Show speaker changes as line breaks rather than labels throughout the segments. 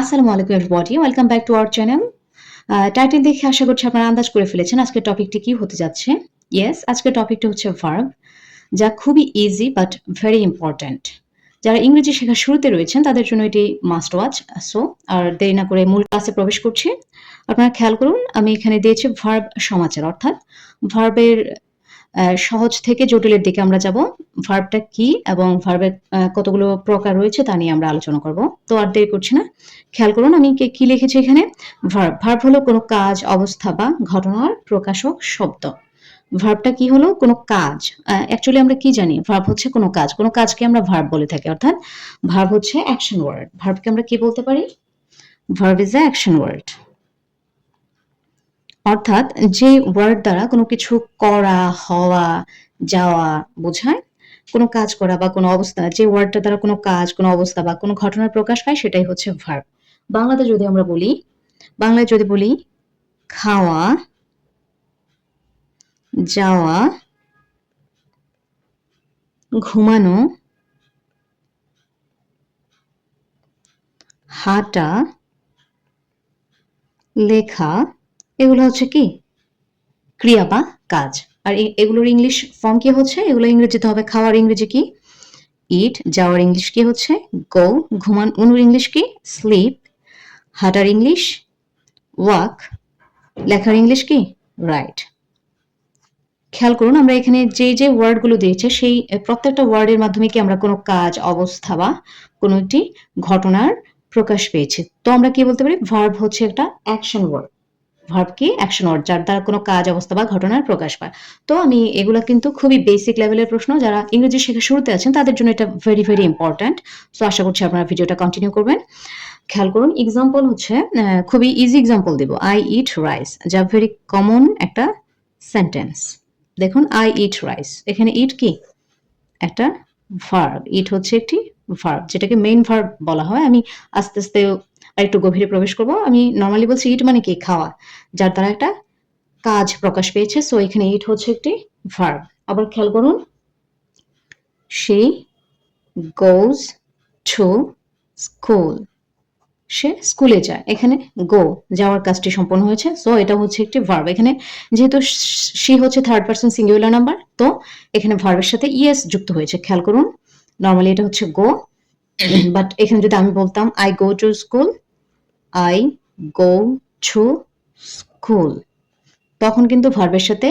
আসসালামু আলাইকুম everybody welcome back to our channel title দেখে আশা করছি আপনারা আন্দাজ করে ফেলেছেন আজকের টপিকটি কি হতে যাচ্ছে। ইয়েস আজকের টপিকটা হচ্ছে ভার্ব যা খুবই ইজি বাট ভেরি ইম্পর্ট্যান্ট যারা ইংরেজি শেখার শুরুতে রয়েছেন, তাদের জন্য এটি মাস্ট ওয়াচ সো আর দেরি না করে মূল ক্লাসে প্রবেশ করছি। আপনারা খেয়াল করুন, আমি এখানে দিয়েছি ভার্ব সমাচার, অর্থাৎ ভার্বের সহজ থেকে জটিলের দিকে আমরা যাব। ভার্বটা কি এবং ভার্বের কতগুলো প্রকার রয়েছে তা নিয়ে আমরা আলোচনা করব। তো আর দেরি করছি না। খেয়াল করুন আমি কি লিখেছি এখানে? ভার্ব ভার্ব হলো কোনো কাজ, অবস্থা বা ঘটনার প্রকাশক শব্দ। ভার্বটা কি হলো? কোনো কাজ। অ্যাকচুয়ালি আমরা কি জানি? ভার্ব হচ্ছে কোনো কাজ। কোনো কাজকে আমরা ভার্ব বলে থাকি। অর্থাৎ ভার্ব হচ্ছে অ্যাকশন ওয়ার্ড ভার্বকে আমরা কি বলতে পারি? ভার্ব ইজ অ্যাকশন ওয়ার্ড অর্থাৎ যে ওয়ার্ড দ্বারা কোনো কিছু করা, হওয়া, যাওয়া বোঝায়, কোনো কাজ করা বা কোনো অবস্থা, যে ওয়ার্ডটা দ্বারা কোনো কাজ, কোনো অবস্থা বা কোনো ঘটনার প্রকাশ পায় সেটাই হচ্ছে ভার্ব বাংলাতে যদি আমরা বলি, বাংলায় যদি বলি, খাওয়া, যাওয়া, ঘুমানো, হাঁটা, লেখা এগুলো হচ্ছে কি? ক্রিয়া বা কাজ। আর এগুলোর ইংলিশ ফর্ম কি হচ্ছে? এগুলো ইংরেজিতে হবে খাওয়ার ইংরেজি কি? ইট যাওয়ার ইংলিশ কি হচ্ছে? গো ঘুমান উনুর ইংলিশ কি? স্লিপ হাঁটার ইংলিশ ওয়াক লেখার ইংলিশ কি? রাইট খেয়াল করুন, আমরা এখানে যে যে ওয়ার্ডগুলো দিয়েছে, সেই প্রত্যেকটা ওয়ার্ডের মাধ্যমে কি আমরা কোনো কাজ, অবস্থা বা কোনো একটি ঘটনার প্রকাশ পেয়েছি। তো আমরা কি বলতে পারি? ভার্ব হচ্ছে একটা action word verb action word যার দ্বারা কোনো কাজ, অবস্থা বা ঘটনার প্রকাশ পায়। তো আমি এগুলো কিন্তু খুবই বেসিক লেভেলের প্রশ্ন, যারা ইংরেজি শেখা শুরুতে আছেন, তাদের জন্য এটা ভেরি ভেরি ইম্পর্ট্যান্ট সো আশা করছি আপনারা ভিডিওটা কন্টিনিউ করবেন। খেয়াল করুন এক্সাম্পল হচ্ছে খুবই ইজি এক্সাম্পল দেব। আই ইট রাইস যা ভেরি কমন একটা সেন্টেন্স দেখুন আই ইট রাইস এখানে ইট কি? একটা ভার্ব ইট হচ্ছে একটি ভার্ব যেটাকে মেইন ভার্ব বলা হয়। আমি আস্তে আস্তে আর একটু গভীরে প্রবেশ করব। আমি নর্মালি বলছি ইট মানে কি? খাওয়া। যার দ্বারা একটা কাজ প্রকাশ পেয়েছে। সো এখানে ইট হচ্ছে একটি ভার্ব আবার খেয়াল করুন সে গোজ টু স্কুল সে স্কুলে যায়। এখানে গো যাওয়ার কাজটি সম্পন্ন হয়েছে। সো এটা হচ্ছে একটি ভার্ব এখানে যেহেতু সি হচ্ছে থার্ড পার্সন সিঙ্গুলার নাম্বার তো এখানে ভার্বের সাথে ইয়েস যুক্ত হয়েছে। খেয়াল করুন নর্মালি এটা হচ্ছে গো বাট এখানে যদি আমি বলতাম I go to school I go to school. তখন কিন্তু ভার্বের সাথে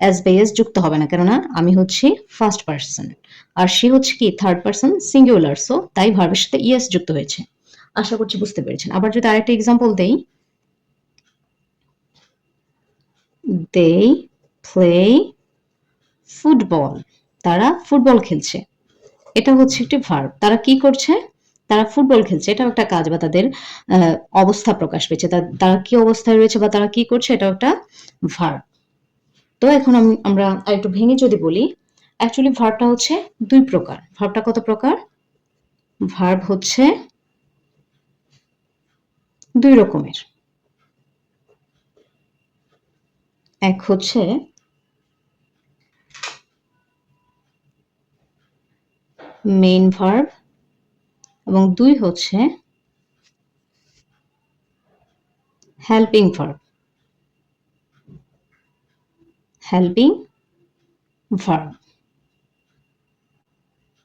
অ্যাজ বেস যুক্ত হবে না, কেননা আমি হচ্ছি ফার্স্ট পার্সন আর সে হচ্ছে কি থার্ড পার্সন সিঙ্গুলার সো তাই ভার্বের সাথে ইয়েস যুক্ত হয়েছে। আশা করছি বুঝতে পেরেছেন। আবার যদি আরেকটা এক্সাম্পল দেই। দে প্লে ফুটবল তারা ফুটবল খেলছে। এটা হচ্ছে একটি ভার্ব তারা কি করছে? তারা ফুটবল খেলছে, এটাও একটা কাজ বা তাদের অবস্থা প্রকাশ পেয়েছে। তারা কি অবস্থায় রয়েছে বা তারা কি করছে এটাও একটা ভার্ব তো এখন আমরা একটু ভেঙে যদি বলি অ্যাকচুয়ালি ভার্বটা হচ্ছে দুই প্রকার। ভার্বটা কত প্রকার? ভার্ব হচ্ছে দুই রকমের। এক হচ্ছে মেইন ভার্ব এবং দুই হচ্ছে হেল্পিং ভার্ব হেল্পিং ভার্ব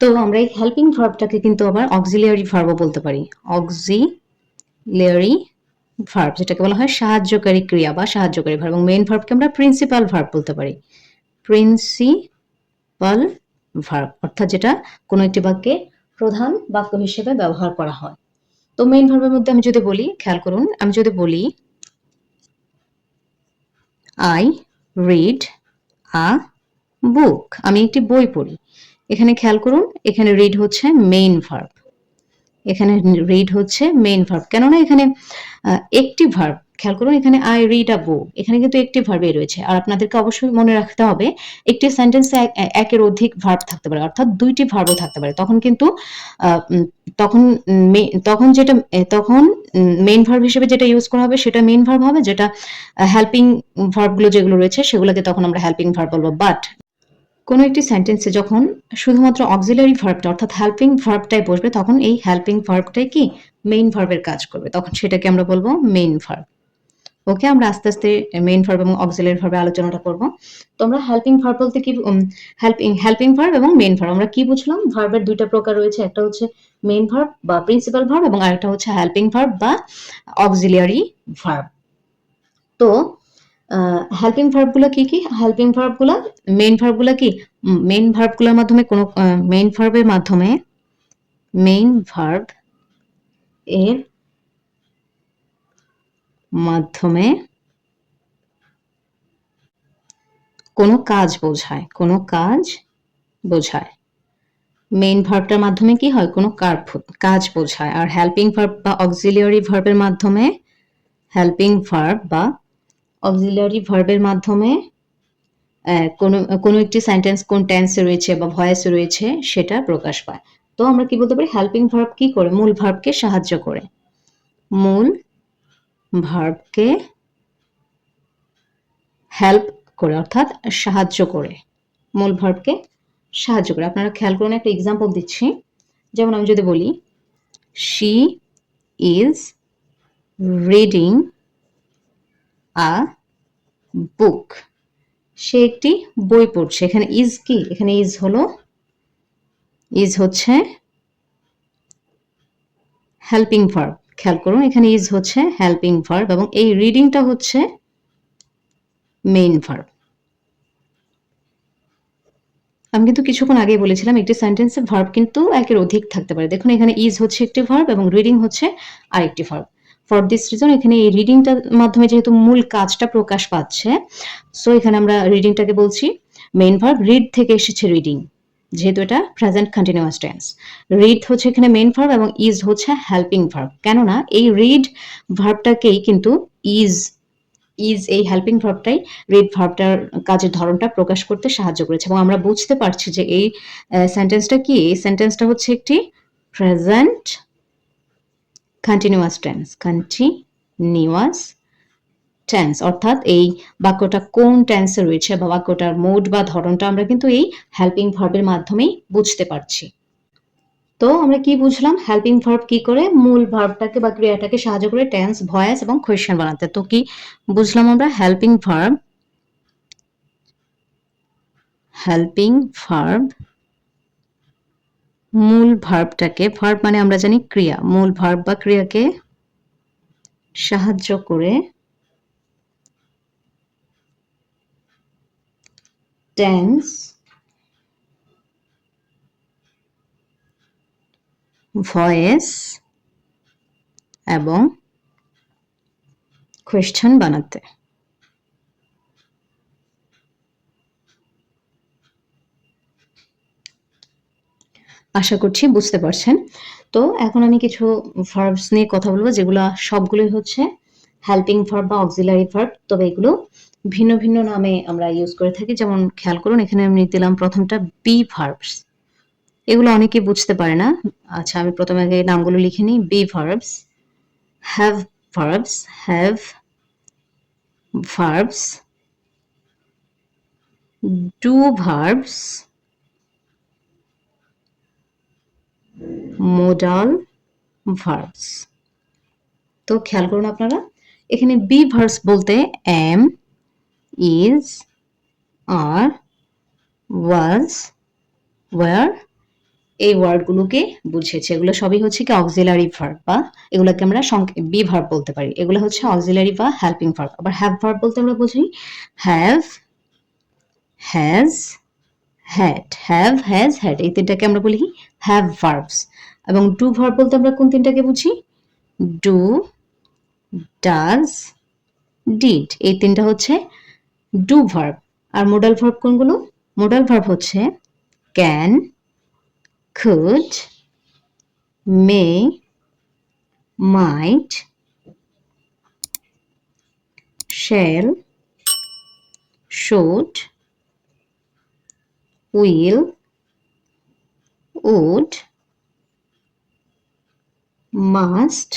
তো আমরা এই হেল্পিং ভার্বটাকে কিন্তু আবার অক্সিলিয়ারি ভার্বও বলতে পারি। অক্সিলিয়ারি ভার্ব যেটাকে বলা হয় সাহায্যকারী ক্রিয়া বা সাহায্যকারী ভার্ব এবং মেইন ভার্বকে আমরা প্রিন্সিপাল ভার্ব বলতে পারি। প্রিন্সিপাল ভার্ব অর্থাৎ যেটা কোনো একটি বাক্যে প্রধান বাক্য হিসেবে ব্যবহার করা হয়। তো মেইন ভার্বের মধ্যে আমি যদি বলি, খেয়াল করুন, আমি যদি বলি আই রিড আ বুক আমি একটি বই পড়ি। এখানে খেয়াল করুন, এখানে রিড হচ্ছে মেইন ভার্ব এখানে রিড হচ্ছে মেইন ভার্ব কেননা এখানে একটি ভার্ব খেয়াল করুন, এখানে আই রিড আ বুক এখানে কিন্তু একটি ভার্বে রয়েছে। আর আপনাদেরকে অবশ্যই মনে রাখতে হবে, একটি সেন্টেন্সে একের অধিক ভার্ব থাকতে পারে, অর্থাৎ দুইটি ভার্বও থাকতে পারে। তখন কিন্তু তখন তখন যেটা তখন মেইন ভার্ব হিসেবে যেটা ইউজ করা হবে, সেটা মেইন ভার্ব হবে, যেটা হেল্পিং ভার্বগুলো যেগুলো রয়েছে, সেগুলোকে তখন আমরা হেল্পিং ভার্ব বলব। বাট কোনো একটি সেন্টেন্সে যখন শুধুমাত্র অক্সিলারি ভার্বটা অর্থাৎ হেল্পিং ভার্বটাই বসবে, তখন এই হেল্পিং ভার্বটাই কি? মেইন ভার্বের কাজ করবে। তখন সেটাকে আমরা বলব মেইন ভার্ব ওকে আমরা আস্তে আস্তে মেইন ভার্ব এবং অক্সিলারি ভার্বে আলোচনাটা করব। তোমরা হেল্পিং ভার্ব বলতে কি হেল্পিং হেল্পিং ভার্ব এবং মেইন ভার্ব আমরা কি বুঝলাম? ভার্বের দুইটা প্রকার রয়েছে, একটা হচ্ছে মেইন ভার্ব বা প্রিন্সিপাল ভার্ব এবং আরেকটা হচ্ছে হেল্পিং ভার্ব বা অক্সিলিয়ারি ভার্ব তো হেল্পিং ভার্বগুলো কি কি? হেল্পিং ভার্বগুলো মেইন ভার্বগুলো কি? মেইন ভার্বগুলোর মাধ্যমে কোনো মেইন ভার্বের মাধ্যমে মেইন ভার্ব এর মাধ্যমে কোনো কাজ বোঝায়, কোনো কাজ বোঝায়। মেইন ভার্বটার মাধ্যমে কি হয়? কোনো কাজ বোঝায়। আর হেল্পিং ভার্ব বা অক্সিলিয়ারি ভার্বের মাধ্যমে হেল্পিং ভার্ব বা অক্সিলিয়ারি ভার্বের মাধ্যমে কোনো কোনো একটি সেন্টেন্স কোন টেন্সে রয়েছে বা ভয়েসে রয়েছে, সেটা প্রকাশ পায়। তো আমরা কি বলতে পারি? হেল্পিং ভার্ব কি করে? মূল ভার্বকে সাহায্য করে। মূল ভার্বকে হেল্প করে, অর্থাৎ সাহায্য করে। মূল ভার্বকে সাহায্য করে। আপনারা খেয়াল করুন, একটা এক্সাম্পল দিচ্ছি। যেমন আমি যদি বলি she is reading a book সে একটি বই পড়ছে। এখানে ইজ কি? এখানে ইজ হলো ইজ হচ্ছে হেল্পিং ভার্ব খেয়াল করুন, এখানে ইজ হচ্ছে হেল্পিং ভার্ব এবং এই রিডিংটা হচ্ছে মেইন ভার্ব আমি কিন্তু কিছুক্ষণ আগেই বলেছিলাম, একটি সেন্টেন্সে ভার্ব কিন্তু একের অধিক থাকতে পারে। দেখুন, এখানে ইজ হচ্ছে একটি ভার্ব এবং রিডিং হচ্ছে আরেকটি ভার্ব ফর দিস রিজন এখানে এই রিডিংটার মাধ্যমে যেহেতু মূল কাজটা প্রকাশ পাচ্ছে সো এখানে আমরা রিডিংটাকে বলছি মেইন ভার্ব রিড থেকে এসেছে রিডিং যেহেতু এটা প্রেজেন্ট কন্টিনিউয়াস টেন্স রিড হচ্ছে এখানে মেইন ভার্ব এবং ইজ হচ্ছে হেল্পিং ভার্ব কেননা এই রিড ভার্বটাকেই কিন্তু ইজ ইজ এই হেল্পিং ভার্বটাই রিড ভার্বটার কাজের ধরনটা প্রকাশ করতে সাহায্য করেছে। এবং আমরা বুঝতে পারছি যে এই সেন্টেন্সটা কি? এই সেন্টেন্সটা হচ্ছে একটি present continuous tense continuous tense অর্থাৎ এই বাক্যটা কোন টেন্সে রয়েছে বা বাক্যটার মোড বা ধরনটা আমরা কিন্তু এই হেল্পিং ভার্বের মাধ্যমেই বুঝতে পারছি। তো আমরা কি বুঝলাম? হেল্পিং ভার্ব কি করে? মূল ভার্বটাকে বা ক্রিয়াটাকে সাহায্য করে টেন্স ভয়েস এবং কোয়েশ্চেন বানাতে। তো কি বুঝলাম আমরা? হেল্পিং ভার্ব হেল্পিং ভার্ব মূল ভার্বটাকে ভার্ব মানে আমরা জানি ক্রিয়া। মূল ভার্ব বা ক্রিয়াকে সাহায্য করে টেন্স ভয়েস এবং কোয়েশ্চেন বানাতে। আশা করছি বুঝতে পারছেন। তো এখন আমি কিছু ভার্বস নিয়ে কথা বলব, যেগুলো সবগুলোই হচ্ছে হেল্পিং ভার্ব বা অক্সিলারি ভার্ব তবে এগুলো ভিন্ন ভিন্ন নামে আমরা ইউজ করে থাকি। যেমন খেয়াল করুন, এখানে আমি দিলাম প্রথমটা বি ভার্বস এগুলো অনেকে বুঝতে পারে না। আচ্ছা আমি প্রথমে আগে নামগুলো লিখে নিই। Be verbs have verbs have verbs do verbs modal verbs তো খেয়াল করুন আপনারা। এখানে বি ভার্বস বলতে am is are was were এই ওয়ার্ডগুলোকে বুঝিয়েছে এগুলো সবই হচ্ছে কি অক্সিলারি ভার্ব বা এগুলোকে আমরা বি ভার্ব বলতে পারি। এগুলো হচ্ছে অক্সিলারি বা হেল্পিং ভার্ব আবার হ্যাভ ভার্ব বলতে আমরা বুঝি have has had have has had এই তিনটাকে আমরা বলি হ্যাভ ভার্বস এবং ডু ভার্ব বলতে আমরা কোন তিনটাকে বুঝি? ডু ডাজ ডিড এই তিনটা হচ্ছে ডু ভার্ব। আর মোডাল ভার্ব কোনগুলো? মোডাল ভার্ব হচ্ছে can could, may, might, shall, should, will, would, must,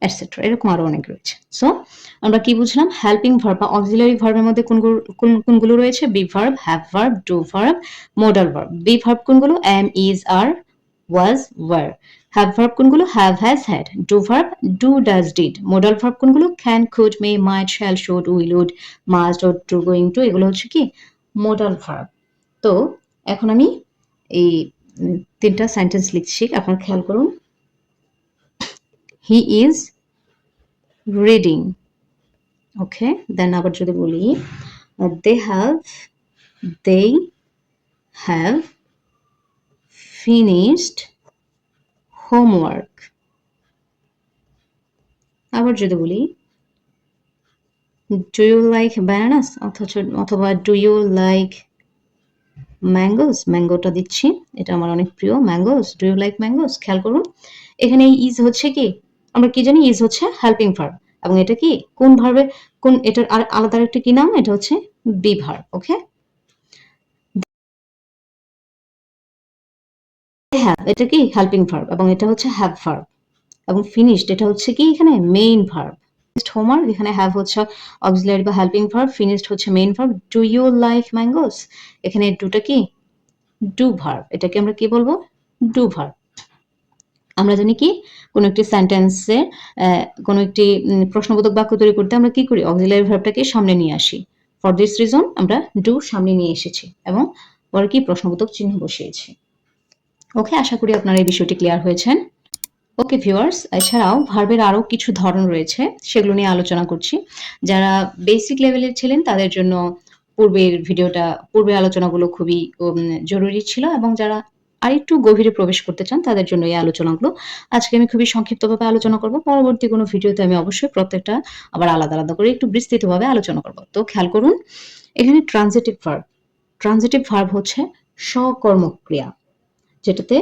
etcetera এরকম আরও অনেক রয়েছে। সো আমরা কি বুঝলাম? হেল্পিং ভার্ব বা অক্সিলারি ভার্বের মধ্যে কোন- কোনগুলো রয়েছে? Be verb have verb do verb modal verb be verb কোনগুলো? Am is are was were have verb কোনগুলো? Have has had do verb do does did modal verb কোনগুলো? Can could may might shall should will would must ought to going to এগুলো হচ্ছে কি? Modal verb তো, এখন আমি এই তিনটা সেন্টেন্স লিখছি। আপনারা খেয়াল করুন। হি ইজ রিডিং ওকে দেন আবার যদি বলি they have they have finished homework আবার যদি বলি ডু ইউ লাইক ব্যানানাস অথচ, অথবা ডু ইউ লাইক ম্যাঙ্গোস ম্যাঙ্গোটা দিচ্ছি, এটা আমার অনেক প্রিয় mangoes do you like mangoes খেয়াল করুন, এখানে ইজ হচ্ছে কি? আমরা কি জানি ইজ হচ্ছে হেল্পিং ভার্ব এবং এটা কি? কোন ভার্বে কোন, এটার আর আলাদা একটা কি নাম? এটা হচ্ছে বি ভার্ব ওকে এটা কি? হেল্পিং ভার্ব এবং এটা হচ্ছে হ্যাভ ভার্ব এবং ফিনিশড এটা হচ্ছে কি? এখানে মেইন ভার্ব এখানে হ্যাভ হচ্ছে অক্সিলারি বা হেল্পিং ভার্ব ফিনিশড হচ্ছে main verb do you like mangoes এখানে ডুটা কি? ডু ভার্ব এটাকে আমরা কি বলব? ডু ভার্ব আমরা জানি কি, কোন একটি সেন্টেন্সে কোন একটি প্রশ্নবোধক বাক্য তৈরি করতে আমরা কি করি? অক্সিলারি ভার্বটাকে সামনে নিয়ে আসি। ফর দিস রিজন আমরা ডু সামনে নিয়ে এসেছি এবং পরে কি প্রশ্নবোধক চিহ্ন বসিয়েছি। ওকে আশা করি আপনারা এই বিষয়টি ক্লিয়ার হয়েছেন ওকে ভিউয়ার্স এছাড়াও ভার্বের আরও কিছু ধরন রয়েছে, সেগুলো নিয়ে আলোচনা করছি। যারা বেসিক লেভেলের ছিলেন, তাদের জন্য পূর্বের ভিডিওটা, পূর্বের আলোচনাগুলো খুবই জরুরি ছিল এবং যারা আরেকটু গভীরে প্রবেশ করতে চান, তাদের জন্য এই আলোচনাগুলো। আজকে আমি খুবই সংক্ষিপ্তভাবে আলোচনা করব। পরবর্তী কোনো ভিডিওতে আমি অবশ্যই প্রত্যেকটা আবার আলাদা আলাদা করে একটু বিস্তৃতভাবে আলোচনা করব। তো খেয়াল করুন, এখানে ট্রানজিটিভ ভার্ব ট্রানজিটিভ ভার্ব হচ্ছে সকর্মক্রিয়া যেটাতে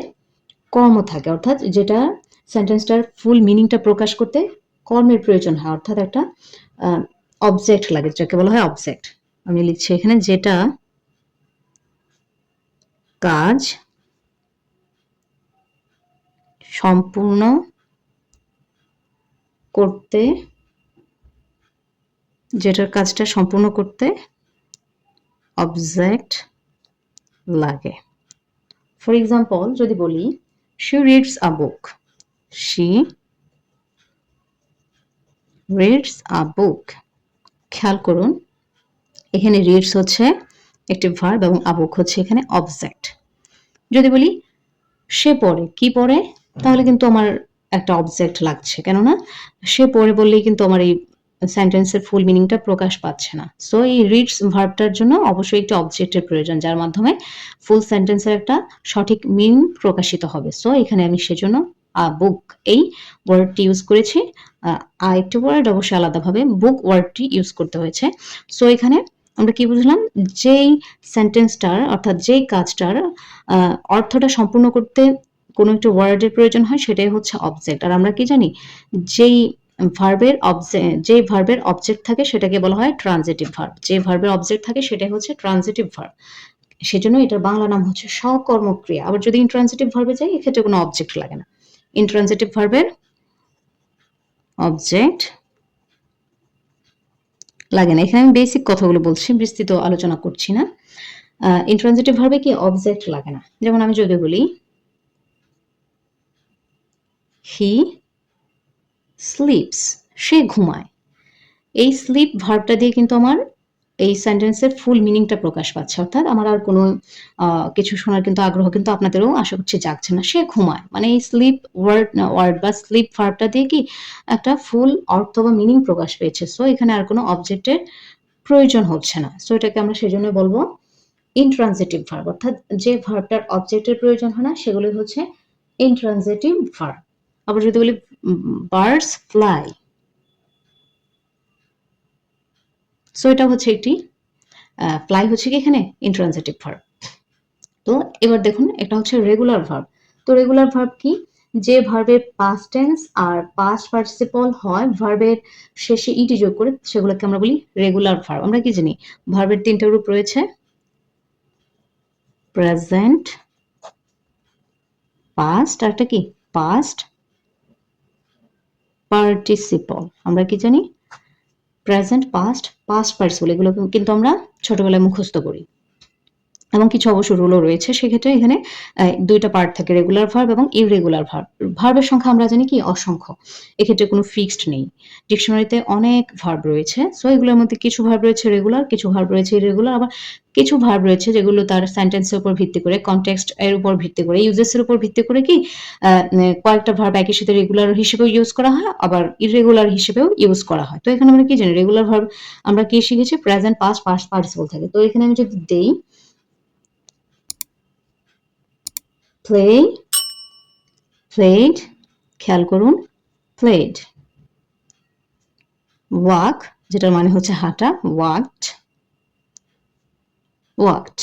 কর্ম থাকে। অর্থাৎ যেটা সেন্টেন্সটার ফুল মিনিংটা প্রকাশ করতে কর্মের প্রয়োজন হয়। অর্থাৎ একটা অবজেক্ট লাগে যাকে বলা হয় অবজেক্ট আমি লিখছি এখানে যেটা কাজ সম্পূর্ণ করতে, যেটার কাজটা সম্পূর্ণ করতে অবজেক্ট লাগে। ফর এক্সাম্পল যদি বলি she reads a book she reads a book খেয়াল করুন, এখানে রিডস হচ্ছে একটি ভার্ব এবং আবুক হচ্ছে এখানে অবজেক্ট যদি বলি, সে পড়ে, কি পড়ে? তাহলে কিন্তু আমার একটা অবজেক্ট লাগছে। কেননা সে পড়ে বললেই কিন্তু আমার এই সেন্টেন্সের ফুল মিনিংটা প্রকাশ পাচ্ছে না। সো এই রিডস ভার্বটার জন্য অবশ্যই একটি অবজেক্টের প্রয়োজন, যার মাধ্যমে ফুল সেন্টেন্সের একটা সঠিক মিনিং প্রকাশিত হবে। সো এখানে আমি সেজন্য বুক এই ওয়ার্ডটি ইউজ করেছি। আর একটি ওয়ার্ড অবশ্যই আলাদাভাবে বুক ওয়ার্ডটি ইউজ করতে হয়েছে। সো এখানে আমরা কি বুঝলাম? যেই সেন্টেন্সটার অর্থাৎ যেই কাজটার অর্থটা সম্পূর্ণ করতে কোনো একটা ওয়ার্ডের প্রয়োজন হয়, সেটাই হচ্ছে অবজেক্ট আর আমরা কি জানি, যেই ভার্বের অবজেক্ট যেই ভার্বের অবজেক্ট থাকে, সেটাকে বলা হয় ট্রানজিটিভ ভার্ব যে ভার্বের অবজেক্ট থাকে, সেটাই হচ্ছে ট্রানজিটিভ ভার্ব সেজন্য এটার বাংলা নাম হচ্ছে সকর্মক্রিয়া আবার যদি ইন্ট্রানজিটিভ ভার্বে যাই, এক্ষেত্রে কোনো অবজেক্ট লাগে না। ইন্ট্রানজিটিভ ভার্বের অবজেক্ট লাগে না। এখানে আমি বেসিক কথাগুলো বলছি, বিস্তৃত আলোচনা করছি না। ইন্ট্রানজিটিভ ভার্বে কি অবজেক্ট লাগে না? যেমন আমি যদি বলি হি স্লিপস সে ঘুমায়। এই স্লিপ ভার্বটা দিয়ে কিন্তু আমার এই সেন্টেন্সের ফুল মিনিংটা প্রকাশ পাচ্ছে। অর্থাৎ আমার আর কোনো কিছু শোনার কিন্তু আগ্রহ কিন্তু আপনাদেরও আশা করছি জাগছে না। সে ঘুমায়। মানে এই স্লিপ ওয়ার্ড ওয়ার্ড বা স্লিপ ভার্বটা দিয়ে কি একটা ফুল অর্থ বা মিনিং প্রকাশ পেয়েছে। সো এখানে আর কোনো অবজেক্টের প্রয়োজন হচ্ছে না। সো এটাকে আমরা সেজন্য বলব ইনট্রানজিটিভ ভার্ব অর্থাৎ যে ভার্বটার অবজেক্টের প্রয়োজন হয় না সেগুলি হচ্ছে ইনট্রানজিটিভ ভার্ব আবার যদি বলি বার্ডস ফ্লাই সো এটা হচ্ছে একটি ফ্লাই হচ্ছে কি এখানে? ইন্ট্রানজিটিভ ভার্ব তো এবার দেখুন, এটা হচ্ছে রেগুলার ভার্ব তো রেগুলার ভার্ব কি? যে ভার্বের পাস্ট টেন্স আর পাস্ট পার্টিসিপল হয় ভার্বের শেষে ইটি যোগ করে সেগুলোকে আমরা বলি রেগুলার ভার্ব আমরা কি জানি? ভার্বের তিনটা রূপ রয়েছে। প্রেজেন্ট পাস্ট আর একটা কি? পাস্ট পার্টিসিপল আমরা কি জানি? প্রেজেন্ট পাস্ট পাস্ট পার্টিসিপল এগুলো কিন্তু আমরা ছোটবেলায় মুখস্থ করি। এবং কিছু অবশ্য রুলও রয়েছে, সেক্ষেত্রে এখানে দুইটা পার্ট থাকে রেগুলার ভার্ব এবং ইরেগুলার ভার্ব ভার্বের সংখ্যা আমরা জানি কি? অসংখ্য। এক্ষেত্রে কোনো ফিক্সড নেই। ডিকশনারিতে অনেক ভার্ব রয়েছে সো এগুলোর মধ্যে কিছু ভার্ব রয়েছে রেগুলার কিছু ভার্ব রয়েছে ইরেগুলার আবার কিছু ভার্ব রয়েছে যেগুলো তার সেন্টেন্সের উপর ভিত্তি করে কনটেক্সট এর উপর ভিত্তি করে ইউজেসের উপর ভিত্তি করে কি? কয়েকটা ভার্ব একই সাথে রেগুলার হিসেবেও ইউজ করা হয়, আবার ইরেগুলার হিসেবেও ইউজ করা হয়। তো এখানে আমরা কি জানি? রেগুলার ভার্ব আমরা কি শিখেছি? প্রেজেন্ট পাস্ট পাস্ট পার্টিসিপল থাকে। তো এখানে আমি যদি দেই প্লে প্লেড খেয়াল করুন প্লেড ওয়াক যেটার মানে হচ্ছে হাঁটা ওয়াকড ওয়াকড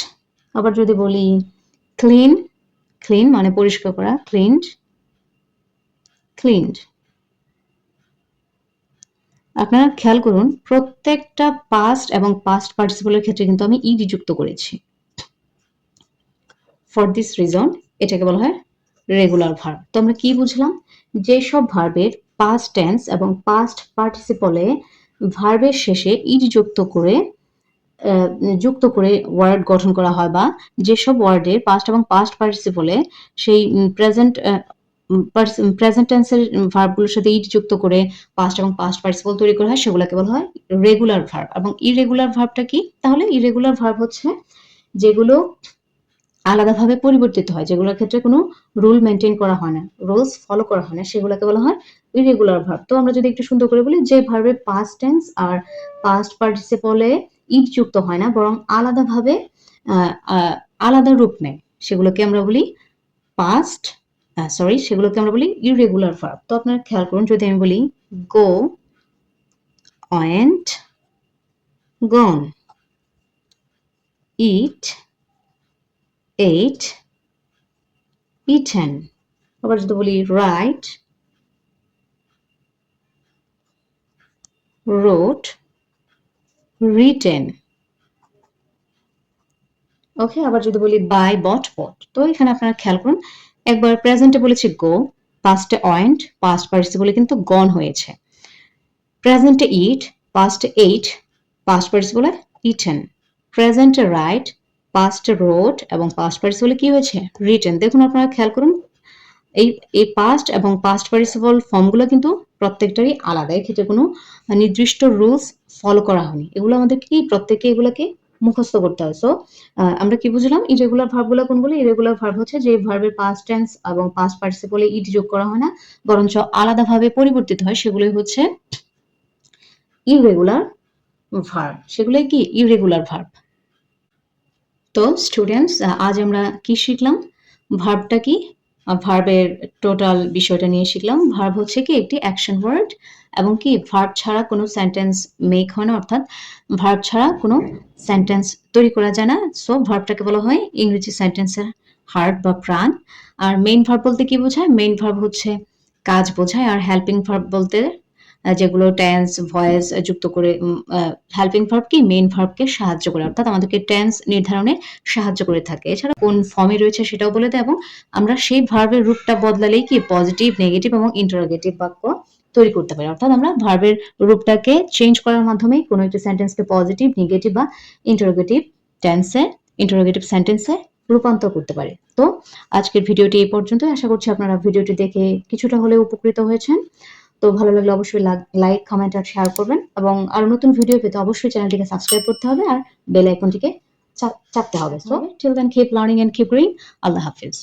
আবার যদি বলি ক্লিন ক্লিন মানে পরিষ্কার করা ক্লিনড ক্লিনড আপনারা খেয়াল করুন, প্রত্যেকটা পাস্ট এবং পাস্ট পার্টিসিপলের ক্ষেত্রে কিন্তু আমি ইডি যুক্ত করেছি। ফর দিস রিজন এটাকে বলা হয় রেগুলার ভার্ব তো আমরা কি বুঝলাম? যেসব ভার্বের পাস্ট টেন্স এবং পাস্ট পার্টিসিপলে ভার্বের শেষে ইড যুক্ত করে যুক্ত করে ওয়ার্ড গঠন করা হয় বা যেসব ওয়ার্ডের পাস্ট এবং পাস্ট পার্টিসিপলে সেই প্রেজেন্ট প্রেজেন্ট টেন্সের ভার্বগুলোর সাথে ইট যুক্ত করে পাস্ট এবং পাস্ট পার্টিসিপল তৈরি করা হয়, সেগুলোকে বলা হয় রেগুলার ভার্ব এবং ইরেগুলার ভার্বটা কি? তাহলে ইরেগুলার ভার্ব হচ্ছে যেগুলো আলাদাভাবে পরিবর্তিত হয়, যেগুলোর ক্ষেত্রে কোনো রুল মেনটেন করা হয় না। রুলস ফলো করা হয় না, সেগুলোকে বলা হয় ইরেগুলার ভার্ব তো আমরা যদি একটু সুন্দর করে বলি, যে ভার্বের পাস্ট টেন্স আর পাস্ট পার্টিসিপলে ইট যুক্ত হয় না, বরং আলাদাভাবে আলাদা রূপ নেয়। সেগুলোকে আমরা বলি পাস্ট সরি সেগুলোকে আমরা বলি ইরেগুলার ভার্ব তো আপনারা খেয়াল করুন, যদি আমি বলি গো অয়েন্ট গন ইট এইট ইটেন আবার যদি বলি রাইট wrote, written. ওকে আবার যদি বলি বাই বট বট তো এখানে আপনারা খেয়াল করুন, একবার প্রেজেন্টে বলেছি গো পাস্টে অয়েন্ট পাস্ট পার্টিসিপলে কিন্তু গন হয়েছে। প্রেজেন্টে ইট পাস্টে এইট পাস্ট পার্টিসিপলে ইটেন প্রেজেন্টে রাইট পাস্টে রোড এবং পাস্ট পার্টিসিপলে কি হয়েছে? রিটেন দেখুন আপনারা খেয়াল করুন, এই এই পাস্ট এবং পাস্ট পার্টিসিপল ফর্মগুলো কিন্তু প্রত্যেকটারই আলাদা। এক্ষেত্রে কোনো নির্দিষ্ট রুলস ফলো করা হয়নি। এগুলো আমাদের কি? প্রত্যেকে এগুলোকে মুখস্থ করতে হয়। সো আমরা কি বুঝলাম? ইরেগুলার ভার্বগুলো কোনগুলো ইরেগুলার ভার্ব হচ্ছে যে ভার্বের পাস্ট টেন্স এবং পাস্ট পার্টিসিপলে ইট যোগ করা হয় না, বরঞ্চ আলাদাভাবে পরিবর্তিত হয়। সেগুলোই হচ্ছে ইরেগুলার ভার্ব সেগুলোই কি? ইরেগুলার ভার্ব তো স্টুডেন্টস আজ আমরা কি শিখলাম? ভার্বটা কি? ভার্বের টোটাল বিষয়টা নিয়ে শিখলাম। ভার্ব হচ্ছে কি একটি অ্যাকশন ওয়ার্ড এবং কি ভার্ব ছাড়া কোনো সেন্টেন্স মেক হয় না, অর্থাৎ ভার্ব ছাড়া কোনো সেন্টেন্স তৈরি করা যায় না। সো ভার্বটাকে বলা হয় ইংরেজি সেন্টেন্সের হার্ট বা প্রাণ। আর মেইন ভার্ব বলতে কি বোঝায়? মেইন ভার্ব হচ্ছে কাজ বোঝায়। আর হেল্পিং ভার্ব বলতে যেগুলো টেন্স ভয়েস যুক্ত করে হেল্পিং ভার্ব কি? মেইন ভার্বকে সাহায্য করে। অর্থাৎ আমাদেরকে টেন্স নির্ধারণে সাহায্য করে থাকে। এছাড়া কোন ফর্মে রয়েছে সেটাও বলে দেয় এবং আমরা সেই ভার্বের রূপটা বদলালেই কি? পজিটিভ নেগেটিভ এবং ইন্টারোগেটিভ বাক্য তৈরি করতে পারি। অর্থাৎ আমরা ভার্বের রূপটাকে চেঞ্জ করার মাধ্যমে কোনো একটি সেন্টেন্সকে পজিটিভ নেগেটিভ বা ইন্টারোগেটিভ টেন্সে ইন্টারোগেটিভ সেন্টেন্সে রূপান্তর করতে পারি। তো, আজকের ভিডিওটি এই পর্যন্তই। আশা করছি আপনারা ভিডিওটি দেখে কিছুটা হলেও উপকৃত হয়েছেন। তো ভালো লাগলে অবশ্যই লাইক কমেন্ট আর শেয়ার করবেন। এবং আরও নতুন ভিডিও পেতে অবশ্যই চ্যানেলটিকে সাবস্ক্রাইব করতে হবে আর বেল আইকনটিকে চাপতে হবে। So till then keep learning and keep growing Allah Hafiz.